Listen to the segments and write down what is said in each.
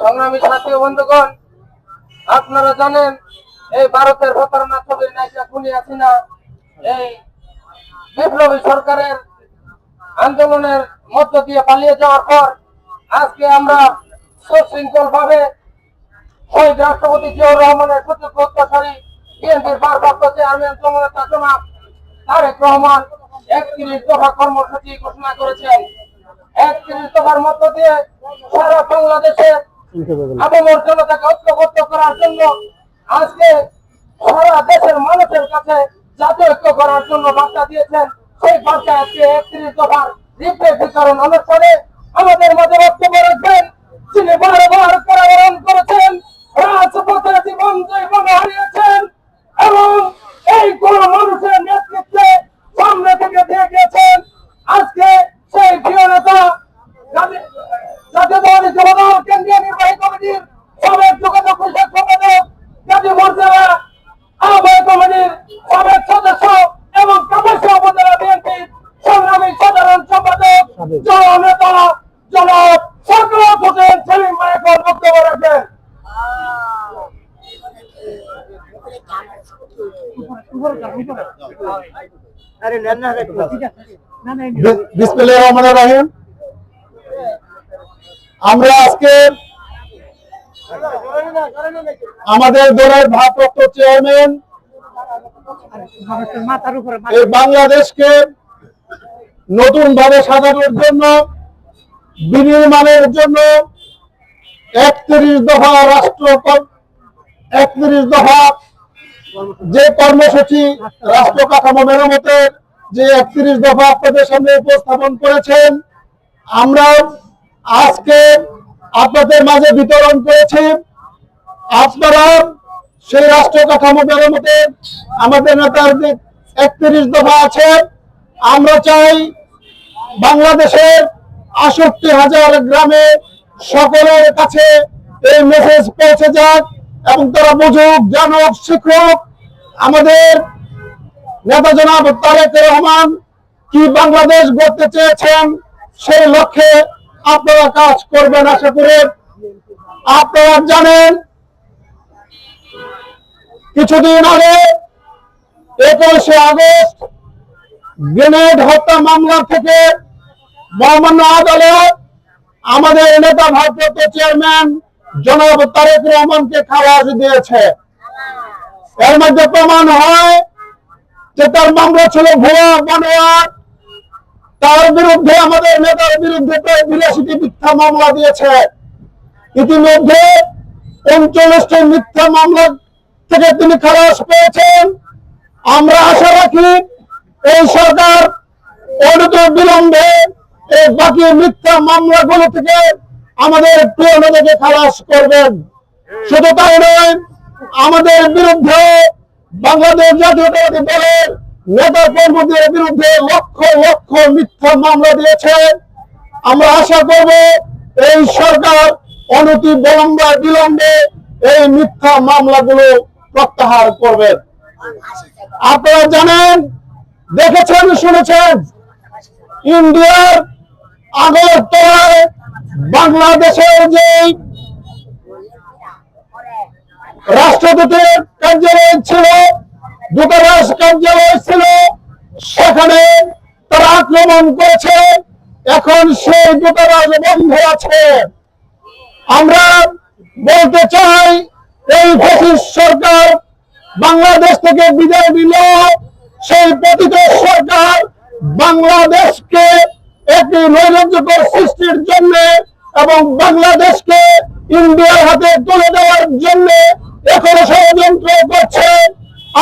সংগ্রামী সাথী বন্ধুগণ, আপনারা জানেন, এই ভারতের প্রতারণা ছবির নায়িকা খুনি হাসিনা এই বিপ্লবী সরকারের আন্দোলনের মধ্য দিয়ে পালিয়ে যাওয়ার পর আজকে আমরা সুশৃঙ্খল ভাবে শহীদ রাষ্ট্রপতি জিয়াউর রহমানের সুযোগ্য অত্যাচারী বিএনপির ভারপ্রাপ্ত চেয়ারম্যান জননেতা জনাব তারেক রহমান একত্রিশ দফা কর্মসূচি ঘোষণা করেছেন। একত্রিশ দফার মধ্য দিয়ে সারা বাংলাদেশে আবমর ঐক্যবদ্ধ করার জন্য আজকে সারা দেশের মানুষের কাছে জাতীয় ঐক্য করার জন্য বার্তা দিয়েছেন। সেই বার্তা আজকে একত্রিশ দফার রিপ্লে বিতরণ আমাদের মাঝে বক্তব্য রাখবেন। যিনি বারবার কারাবরণ করেছেন, রাজপথে জীবন জীবন হারিয়েছেন এবং এই কোন মানুষের নেতৃত্বে সামনে থেকে দিয়ে গিয়েছেন আজকে সেই প্রিয় নেতা জাতি- জাতীয়তাবাদী যুবদল কেন্দ্রীয় নির্বাহী কমিটির সাবেক যোগাযোগ বিষয়ক সম্পাদক গাজী মর্যাদা আহ্বায়ক কমিটির সাবেক সদস্য এবং কাপাসিয়া উপজেলা বিএনপির সংগ্রামী সাধারণ সম্পাদক জননেতা জনাব সরকার হোসেন সেলিম ভাই এখন বক্তব্য রাখবেন রহিম। আমরা আজকে আমাদের দলের ভারপ্রাপ্ত চেয়ারম্যান এই বাংলাদেশকে নতুন ভাবে সাজানোর জন্য বিনির্মাণের জন্য একত্রিশ দফা রাষ্ট্র একত্রিশ দফা যে কর্মসূচি রাষ্ট্র কাঠামো মেরামতের যে একত্রিশ দফা আপনাদের সামনে উপস্থাপন করেছেন, আমরা আজকে আপনাদের মাঝে বিতরণ করেছি। আপনারা সেই রাষ্ট্র কাঠামো মেরামতের আমাদের নেতার যে একত্রিশ দফা আছে, আমরা চাই বাংলাদেশের আষট্টি হাজার গ্রামে সকলের কাছে এই মেসেজ পৌঁছে যাক এবং তারা বুঝুক, জানুক, শিখুক। আমাদের নেতা জনাব তারেক রহমান কি বাংলাদেশ গড়তে চেয়েছেন সেই লক্ষ্যে আপনারা কাজ করবেন আশা করে। আপনারা জানেন, কিছুদিন আগে, একুশে আগস্ট গ্রেনেড হত্যা মামলা থেকে মহামান্য আদালত আমাদের নেতা ভারপ্রাপ্ত চেয়ারম্যান জনাব তারেক রহমানকে খালাস দিয়েছে। এর মধ্যে প্রমাণ হয় যে তার মামলা ছিল ভুয়া বানোয়াট তার বিরুদ্ধে আমাদের নেতার বিরুদ্ধে বিরাশিটি মিথ্যা মামলা দিয়েছে। ইতিমধ্যে উনচল্লিশটি মিথ্যা মামলা থেকে তিনি খালাস পেয়েছেন। আমরা আশা রাখি এই সরকার অনূত বিলম্বে এই বাকি মিথ্যা মামলাগুলো থেকে আমাদের প্রিয় নেতাকে খালাস করবেন। শুধু তাই নয় আমাদের বিরুদ্ধে বাংলাদেশ জাতীয়তাবাদী দলের নেতা কর্মীদের বিরুদ্ধে লক্ষ লক্ষ মিথ্যা মামলা দিয়েছে। আমরা আশা করব এই সরকার অনতি বিলম্বে বিলম্বে এই মিথ্যা মামলাগুলো প্রত্যাহার করবেন আপনারা জানেন, দেখেছেন, শুনেছেন, ইন্ডিয়ার আগরতলায় বাংলাদেশের যে রাষ্ট্রদূতের কার্যালয় ছিল, দূতাবাস কার্যালয় ছিল, সেখানে তারা আক্রমণ করেছে। এখন সেই দূতাবাস বন্ধ আছে। আমরা বলতে চাই, এই ফ্যাসিস্ট সরকার বাংলাদেশ থেকে বিদায় নিল। সেই পতিত সরকার বাংলাদেশকে একটি নৈরাজ্যকর সৃষ্টির জন্য এবং বাংলাদেশকে ইন্ডিয়ার হাতে তুলে দেওয়ার জন্য এখনও ষড়যন্ত্র করছে।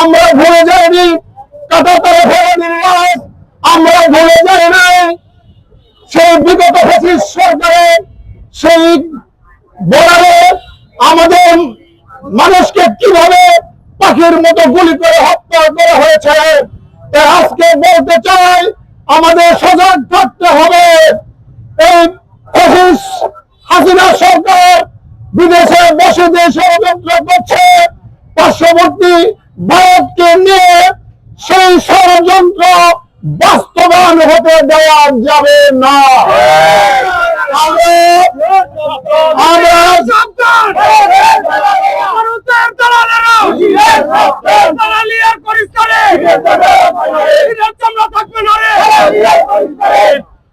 আমরা ভুলে যাইনি কাটাতারে ফেরানির লাশ। আমরা ভুলে যাই নাই সেই বিগত ফ্যাসিস্ট সরকারের সেই বর্ডারে আমাদের মানুষকে কীভাবে পাখির মতো গুলি করে হত্যা করা হয়েছে আজকে বলতে চাই, আমাদের সজাগ থাকতে হবে। এই হাসিনা সরকার বিদেশে বসে যে ষড়যন্ত্র করছে। পার্শ্ববর্তী ভারতকে নিয়ে সেই ষড়যন্ত্র বাস্তবায়ন হতে দেওয়া যাবে না।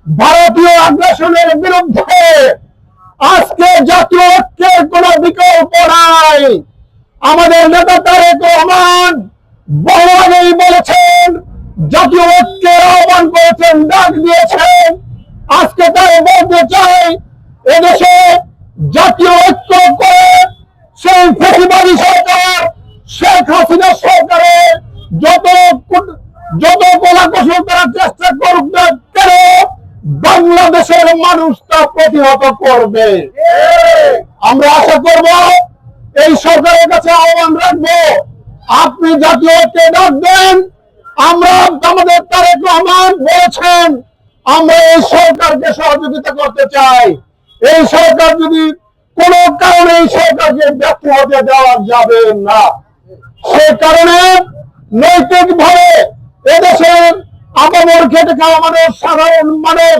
ভারতীয় আগ্রাসনের বিরুদ্ধে আজকে জাতীয় ঐক্যের কোন বিকল্প নাই। আমাদের নেতা তারেক রহমান বহু বলেছেন, জাতীয় ঐক্যের আহ্বান করেছেন, ডাক দিয়েছেন। আজকে তাই বলতে চাই, এদেশে জাতীয় ঐক্য করে সেই ফেসিবাদী সরকার, শেখ হাসিনা সরকারের যত যত কলা কৌশল তারা চেষ্টা করুক না কেন, বাংলাদেশের মানুষ তা প্রতিহত করবে। আমরা আশা করব এই সরকারের কাছে আহ্বান রাখব, আপনি জাতীয় ডাক দেন, আমরা আমাদের তারেক রহমান বলেছেন, আমরা এই সরকারকে সহযোগিতা করতে চাই। এই সরকার যদি কোনো কারণে এই সরকারকে ব্যর্থ হতে দেওয়া যাবে না, সে কারণে নৈতিক ভাবে এদেশের আপামর খেটে খাওয়া মানুষ, সাধারণ মানুষ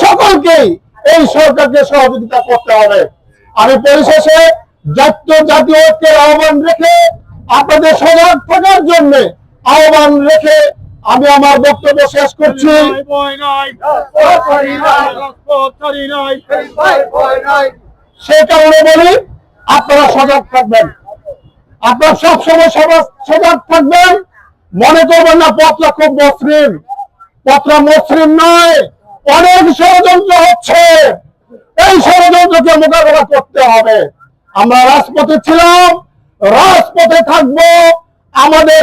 সকলকেই এই সরকারকে সহযোগিতা করতে হবে। আমি পরিশেষে জাতীয় জাতীয় ঐক্যের আহ্বান রেখে আপনাদের সজাগ থাকার জন্য আহ্বান রেখে আমি আমার বক্তব্য শেষ করছি। নাই কারণে বলি, আপনারা সজাগ থাকবেন। আপনারা সবসময় সবা- সজাগ থাকবেন। মনে করবেন না, পত্রা খুব মসৃণ। পত্রা মসৃণ নয়, অনেক ষড়যন্ত্র হচ্ছে। এই ষড়যন্ত্রকে মোকাবেলা করতে হবে। আমরা রাজপথে ছিলাম রাজপথে থাকব আমাদের